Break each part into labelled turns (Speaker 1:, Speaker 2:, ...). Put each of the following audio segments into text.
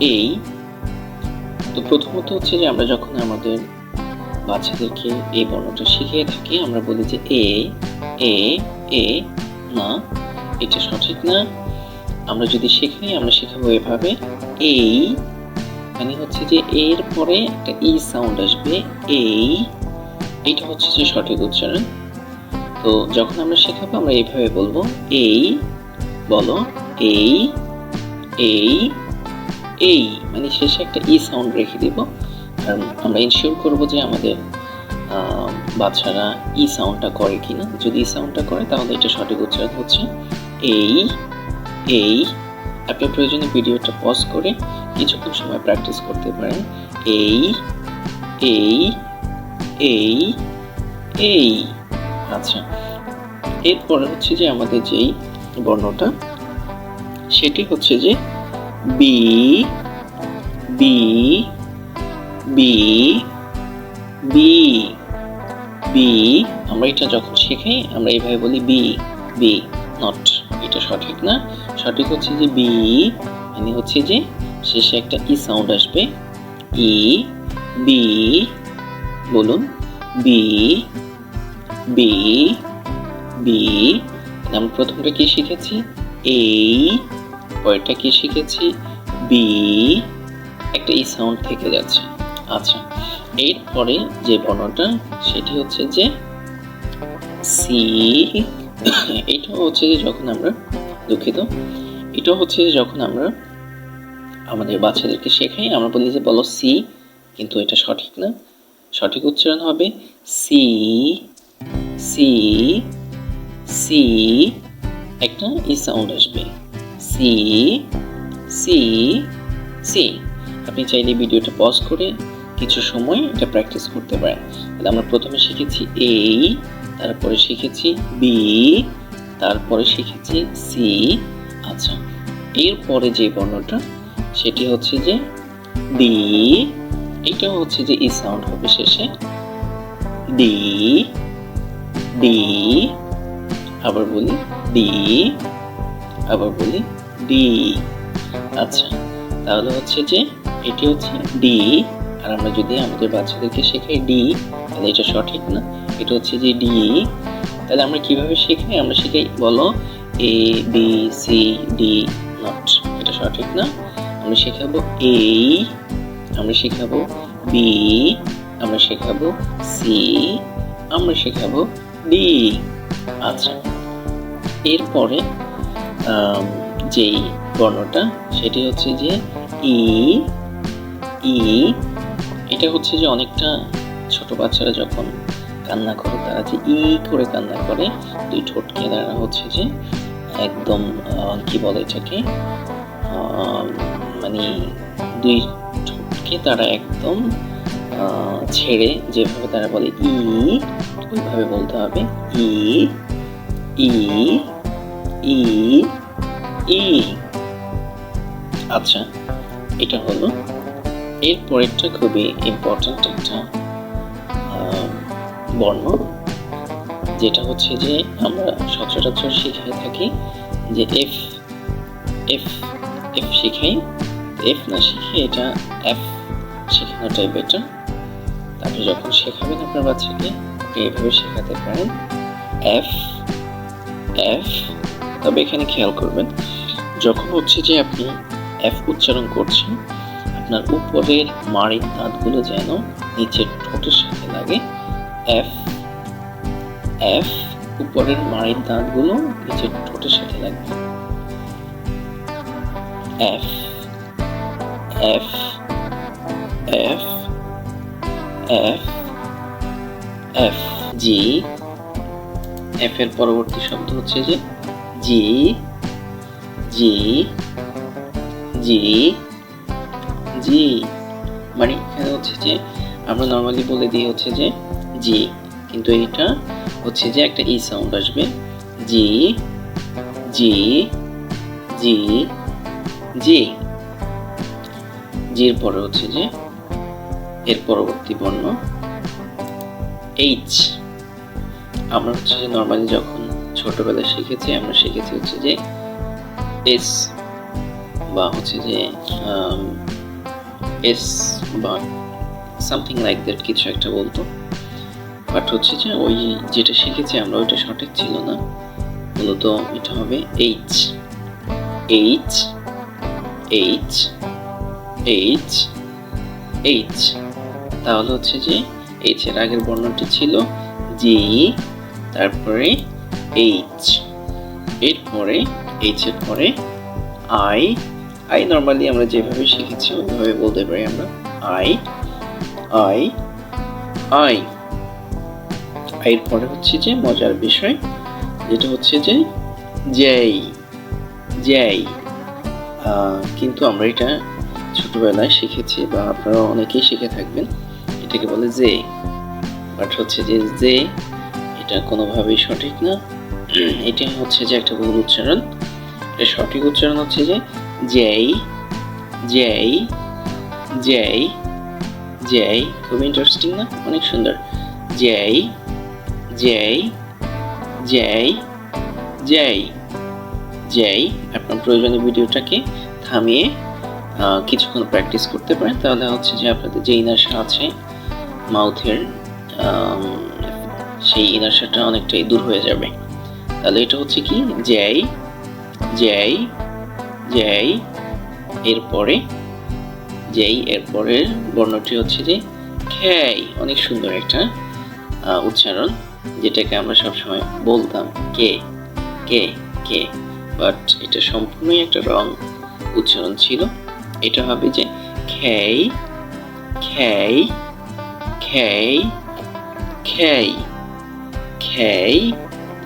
Speaker 1: এই, তো প্রথমত হচ্ছে যে আমরা যখন আমাদের বাচ্চাদেরকে এই বর্ণটা শিখিয়ে থাকি, আমরা বলি যে এ এ এ, না, এটা সঠিক না। আমরা যদি শেখাই আমরা শেখাবো এভাবে। এই মানে হচ্ছে যে এর পরে একটা ই সাউন্ড আসবে, এই, এইটা হচ্ছে যে সঠিক উচ্চারণ। তো যখন আমরা শেখাবো, আমরা এইভাবে বলব, এই, বলো, এই এই এই মানে শেষে একটা ই সাউন্ড রেখে দিব। কারণ আমরা ইনশিওর করব যে আমাদের বাচ্চারা ই সাউন্ডটা করে কিনা। যদি ই সাউন্ডটা করে, তাহলে এটা সঠিক উচ্চারণ হচ্ছে এই এই। আপনি প্রয়োজনে ভিডিওটা পজ করে কিছুক্ষণ সময় প্র্যাকটিস করতে পারেন। এই এই এই এই। আচ্ছা এরপরে হচ্ছে যে আমাদের যেই বর্ণটা, সেটি হচ্ছে যে B B B B B আমরা এটা যখন শেখাই, আমরা এইভাবে বলি বি বি নট এটা সঠিক না? সঠিক হচ্ছে যে বি মানে হচ্ছে যে শেষে একটা ই সাউন্ড আসবে। ই বি বলুন। বি বি বি আমরা প্রথমটা কি শিখেছি? এই পরেরটা কি শিখেছি? বি একটা ই সাউন্ড থেকে যাচ্ছে। আচ্ছা এরপরে যে বর্ণটা সেটি হচ্ছে যে সি এটা হচ্ছে যে যখন আমরা দুঃখিত এটা হচ্ছে যে যখন আমরা আমাদের বাচ্চাদেরকে শেখাই, আমরা বলি যে বলো সি কিন্তু এটা সঠিক না। সঠিক উচ্চারণ হবে সি সি সি একটা ই সাউন্ড আসবে। সি সি সি আপনি চাইলে ভিডিওটা পজ করে কিছু সময় এটা প্র্যাকটিস করতে পারেন। তাহলে আমরা প্রথমে শিখেছি এ তারপরে শিখেছি বি তারপরে শিখেছি সি আচ্ছা এরপরে যে বর্ণটা, সেটি হচ্ছে যে ডি এটা হচ্ছে যে ই সাউন্ড হবে শেষে। ডি ডি আবার বলি ডি আবার বলি ডি আচ্ছা তাহলে হচ্ছে যে এটি হচ্ছে ডি আর আমরা যদি আমাদের বাচ্চাদেরকে শেখাই ডি তাহলে এটা সঠিক না। এটা হচ্ছে যে ডি তাহলে আমরা কীভাবে শেখাই আমরা শেখাই বলো A B C D not এটা সঠিক না? আমরা শেখাবো এই আমরা শেখাবো বি আমরা শেখাবো সি আমরা শেখাবো ডি আচ্ছা এরপরে আম, যেই বর্ণটা, সেটি হচ্ছে যে ই ই, এটা হচ্ছে যে অনেকটা ছোট বাচ্চারা যখন কান্না করে, তারা যে ই করে কান্না করে, দুই ঠোঁটকে তারা হচ্ছে যে একদম কি বলে এটাকে মানে দুই ঠোঁটকে তারা একদম ছেড়ে যেভাবে তারা বলে ই, ওইভাবে বলতে হবে ই ই ই ই। আচ্ছা এটা হলো এর পরেরটা খুবই ইম্পর্ট্যান্ট একটা বর্ণ, যেটা হচ্ছে যে আমরা সচরাচর শিখে থাকি যে এফ এফ এফ শিখাই এফ না শিখে এটা এফ শেখানোটাই বেটার তারপরে যখন শেখাবেন আপনার বাচ্চাকে, আপনি এইভাবে শেখাতে পারেন। এফ এফ তবে এখানে খেয়াল করবেন যখন হচ্ছে যে আপনি এফ উচ্চারণ করছেন, আপনার উপরের মাড়ির দাঁতগুলো যেন নিচের ঠোঁটের সাথে লাগে। এফ এফ উপরের মাড়ির দাঁতগুলো নিচের ঠোঁটের সাথে লাগবে। F F F F F G F এর পরবর্তী শব্দ হচ্ছে যে জি জি জি জি মানে এখানে হচ্ছে যে আমরা নর্মালি বলে দিই হচ্ছে যে জি, কিন্তু এইটা হচ্ছে যে একটা ই সাউন্ড আসবে। জি জি জি জি, জির পরে হচ্ছে যে এর পরবর্তী বর্ণ এইচ আমরা হচ্ছে যে নর্মালি যখন ছোটবেলায় শিখেছি, আমরা শিখেছি হচ্ছে যে এস বা হচ্ছে যে এস বা সামথিং লাইক দ্যাট কিছু একটা বলতো। বাট হচ্ছে যে, ওই যেটা শিখেছি আমরা, ওইটা সঠিক ছিল না। মূলত এটা হবে H H H H H তাহলে হচ্ছে যে এইচ এর আগের বর্ণটি ছিল জি তারপরে এইচ এরপরে এইচ এর পরে আই আই নর্মালি আমরা যেভাবে শিখেছি ওইভাবে বলতে পারি আমরা আই আই আই এর পরে হচ্ছে যে মজার বিষয়, যেটা হচ্ছে যে জেই জেই কিন্তু আমরা এটা ছোটবেলায় শিখেছি বা আপনারা অনেকেই শিখে থাকবেন, এটাকে বলে জে বাট হচ্ছে যে জে এটা কোনোভাবেই সঠিক না। এটা হচ্ছে যে একটা ভুল উচ্চারণ। এটা সঠিক উচ্চারণ হচ্ছে যে জেই জেই জেই জেই। খুব ইন্টারেস্টিং না? অনেক সুন্দর। J J J J J. আপনার প্রয়োজনীয় ভিডিওটাকে থামিয়ে কিছুক্ষণ প্র্যাকটিস করতে পারেন। তাহলে হচ্ছে যে আপনাদের যে ইনার্সা আছে মাউথের সেই ইনার্সাটা অনেকটাই দূর হয়ে যাবে। তাহলে এটা হচ্ছে কি? জেই জেই জেই এরপরে, যেই, এরপরের বর্ণটি হচ্ছে যে খেই। অনেক সুন্দর একটা উচ্চারণ, যেটাকে আমরা সবসময় বলতাম কে কে কে। বাট এটা সম্পূর্ণই একটা রং উচ্চারণ ছিল। এটা হবে যে খেই খেই খেই খেই খেই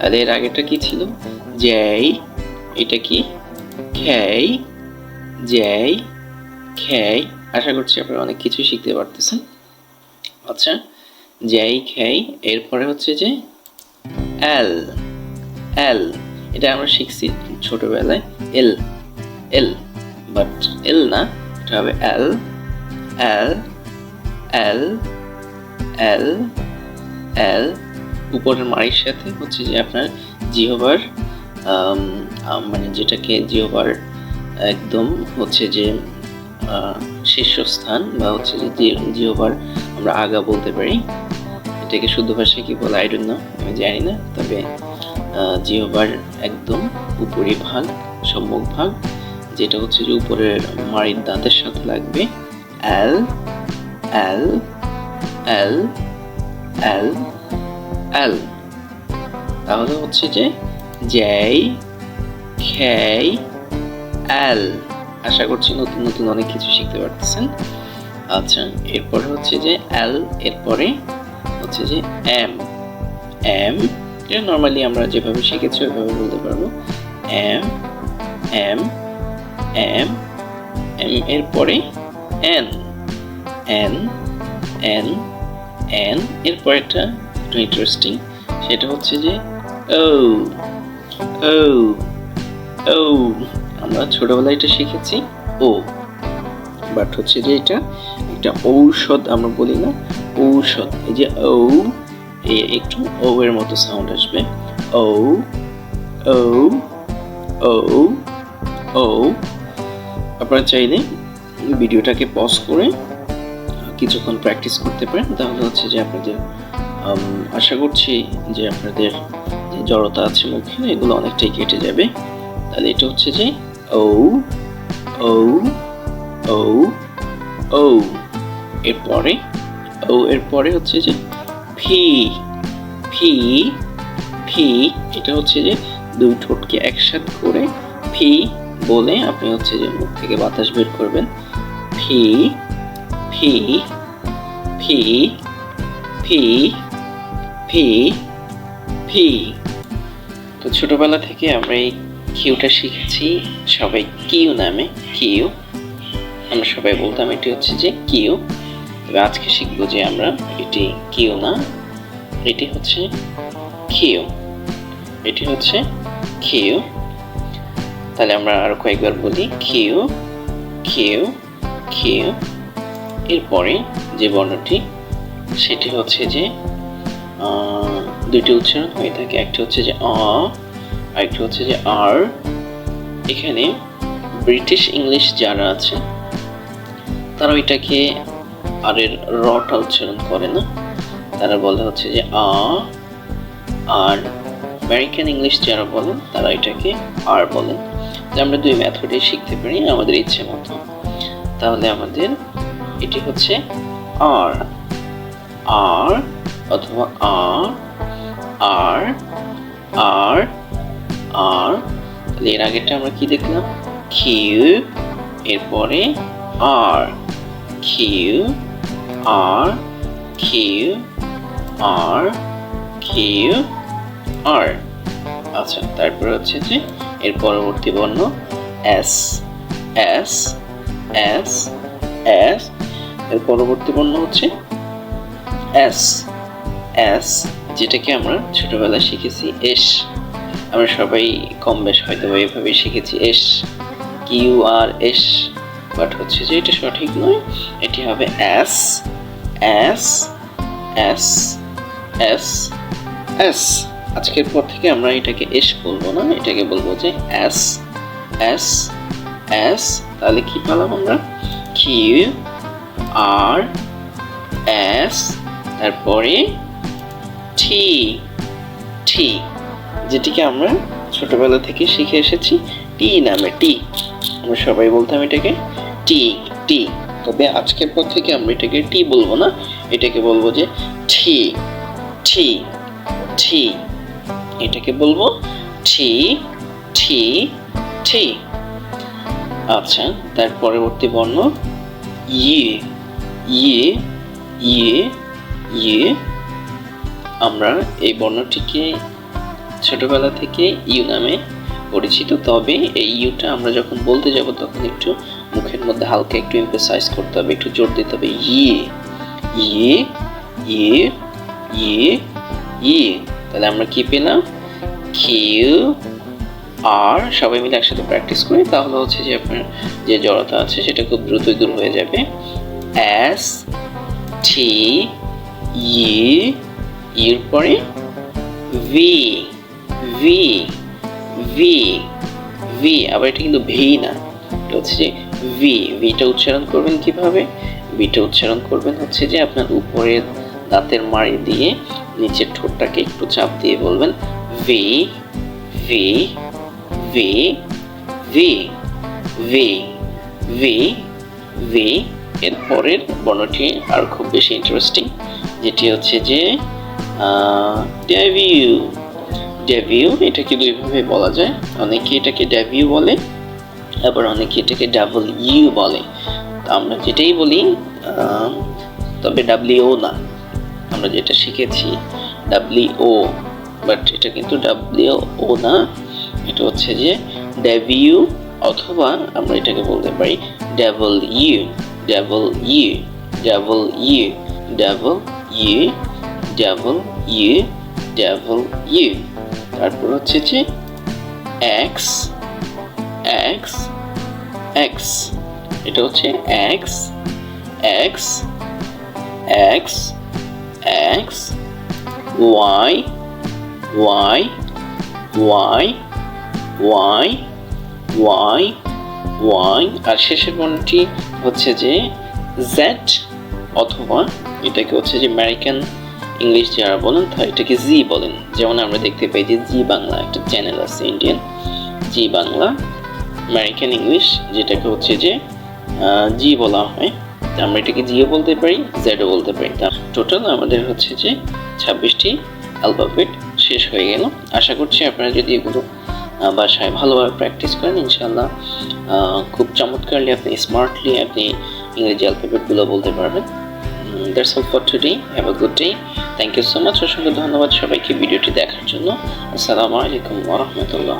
Speaker 1: তাহলে এর আগেটা কি ছিল? যেই, এটা কি? খেই, যেই, খেই। আশা করছি আপনারা অনেক কিছু শিখতে পারতেছেন। আচ্ছা যেই, খেই, এরপরে হচ্ছে যে এল এল। এটা আমরা শিখছি ছোটবেলায়, এল এল। বাট এল না, এটা হবে এল এল এল এল এল। উপরের মারির সাথে হচ্ছে যে আপনার জিহবার মানে যেটাকে জিহবার একদম হচ্ছে যে শীর্ষস্থান বা হচ্ছে যে জিহবার আমরা আগা বলতে পারি। এটাকে শুদ্ধ ভাষায় কি বলে? আই ডোন্ট নো আমি জানি না। তবে জিহবার একদম উপরি ভাগ, সম্মুখ ভাগ, যেটা হচ্ছে যে উপরের মাড়ির দাঁতের সাথে লাগবে। এল এল এল এল এল তাহলে হচ্ছে যে জেই খেই, এল। আশা করছি নতুন নতুন অনেক কিছু শিখতে পারতেছেন। আচ্ছা এরপরে হচ্ছে যে এল, এরপরে হচ্ছে যে এম। এম এটা নর্মালি আমরা যেভাবে শিখেছি ওইভাবে বলতে পারব। এম এম এম এম, এরপরে এন। এন এন এন এরপর একটা একটু ইন্টারেস্টিং সেটা হচ্ছে যে, ও ও ও, আমরা ছোটবেলায় এটা শিখেছি, ও। বাট হচ্ছে যে এটা একটা ঔষধ, আমরা বলি না, ঔষধ। এই যে ও একটু ও এর মতো সাউন্ড আসবে। ও ও ও ও আপনারা চাইলে ভিডিওটাকে পজ করে কিছুক্ষণ প্র্যাকটিস করতে পারেন। তাহলে হচ্ছে যে আপনাদের আশা করছি যে আপনাদের যে জড়তা আছে মুখে এগুলো অনেকটাই কেটে যাবে। তাহলে এটা হচ্ছে যে ও ও ও ও এরপরে ও এরপরে হচ্ছে যে ফি ফি ফি। এটা হচ্ছে যে দুই ঠোঁটকে একসাথে করে ফি বলে আপনি হচ্ছে যে মুখ থেকে বাতাস বের করবেন। ফি ফি ফি ফি। ফি ফি তো ছোটবেলা থেকে আমরা এই কিউটা শিখেছি সবাই কিউ নামে, কিউ। আমরা সবাই বলতাম এটি হচ্ছে যে কিউ। তবে আজকে শিখব যে আমরা এটি কিউ না, এটি হচ্ছে কিউ। এটি হচ্ছে কিউ। তাহলে আমরা আরও কয়েকবার বলি, কিউ কিউ কিউ। এরপরে যে বর্ণটি, সেটি হচ্ছে যে দুইটি উচ্চারণ হয়ে থাকে। একটা হচ্ছে যে অ আরেকটি হচ্ছে যে আর। এখানে ব্রিটিশ ইংলিশ যারা আছে তারা ওইটাকে আর এর রটা উচ্চারণ করে না। তারা বলে হচ্ছে যে আ, আর আমেরিকান ইংলিশ যারা বলেন, তারা এটাকে আর বলেন। যে আমরা দুই মেথডে শিখতে পারি, আমাদের ইচ্ছে মতো। তাহলে আমাদের এটি হচ্ছে আর। আর অথবা আর আর আর আর। এর আগেরটা আমরা কি দেখলাম? কিউ, এরপরে R. Q R Q R Q, R. আচ্ছা তারপরে হচ্ছে যে এর পরবর্তী বর্ণ এস এস এস এস। এর পরবর্তী বর্ণ হচ্ছে এস। এস যেটাকে আমরা ছোটবেলায় শিখেছি এস। আমরা সবাই কম বেশ হয়তো এভাবে শিখেছি S, Q R S. But হচ্ছে যে এটা সঠিক নয়, এটি হবে S S S S S আজকের পর থেকে আমরা এটাকে এস বলব না, এটাকে বলব যে এস এস এস তাহলে কি পেলাম আমরা? কিউ আর এস তারপরে টি টি, যেটিকে আমরা ছোটবেলা থেকে শিখে এসেছি, টি নামে টি। আমরা সবাই বলতাম এটাকে টি টি। তবে আজকের পর থেকে আমরা এটাকে টি বলব না। এটাকে বলব যে টি টি টি এটাকে বলব টি টি টি আচ্ছা তার পরবর্তী বর্ণ ইয়ে ইয়ে ইয়ে ইয়ে। আমরা এই বর্ণটিকে ছোটবেলা থেকে ইউ নামে পরিচিত। তবে এই ইউটা আমরা যখন বলতে যাব, তখন একটু মুখের মধ্যে হালকা একটু এমফেসাইজ করতে হবে, একটু জোর দিতে হবে। ইয়ে ইয়ে ইয়ে ইয়ে ইয়ে। তাহলে আমরা কি পেলাম? কিউ, আর সবাই মিলে একসাথে প্র্যাকটিস করি। তাহলে হচ্ছে যে আপনার যে জড়তা আছে, সেটা খুব দ্রুতই দূর হয়ে যাবে। এস টি ই এর পরে ভি ভি ভি ভি আবার এটা কিন্তু ভি না। এটা হচ্ছে যে ভি ভিটা উচ্চারণ করবেন কীভাবে? ভিটা উচ্চারণ করবেন হচ্ছে যে আপনার উপরের দাঁতের মাড়ি দিয়ে নিচের ঠোঁটটাকে একটু চাপ দিয়ে বলবেন V V V V V V V এর পরের বর্ণটি আর খুব বেশি ইন্টারেস্টিং যেটি হচ্ছে যে ডেভিউ ডেভিউ এটাকে দুইভাবে বলা যায়। অনেকে এটাকে ডেভিউ বলে, আবার অনেকে এটাকে ডাবল ইউ বলে। তো আমরা যেটাই বলি তবে ডাব্লিউ না। আমরা যেটা শিখেছি ডাব্লিউ বাট এটা কিন্তু ডাব্লিউ ও না। এটা হচ্ছে যে ডেভিউ অথবা আমরা এটাকে বলতে পারি W W W W W W তারপর হচ্ছে যে এক্স এক্স এক্স এটা হচ্ছে X X X X Y Y Y Y Y Y আর শেষের বর্ণটি হচ্ছে যে জেড অথবা এটাকে হচ্ছে যে আমেরিকান ইংলিশ যারা বলেন তারা এটাকে জি বলেন। যেমন আমরা দেখতে পাই যে জি বাংলা একটা চ্যানেল আছে Indian Zee Bangla American English যেটাকে হচ্ছে যে জি বলা হয়। আমরা এটাকে জিও বলতে পারি জেডও বলতে পারি। তা টোটাল আমাদের হচ্ছে যে ছাব্বিশটি অ্যালফাবেট শেষ হয়ে গেল। আশা করছি আপনারা যদি এগুলো বাসায় ভালোভাবে প্র্যাকটিস করেন ইনশাল্লাহ খুব চমৎকারলি আপনি স্মার্টলি আপনি ইংরেজি অ্যালফাবেটগুলো বলতে পারবেন। That's all for today have a good day thank you so much অসংখ্য ধন্যবাদ সবাইকে ভিডিওটি দেখার জন্য। আসসালামু আলাইকুম ওরহমতুল্লাহ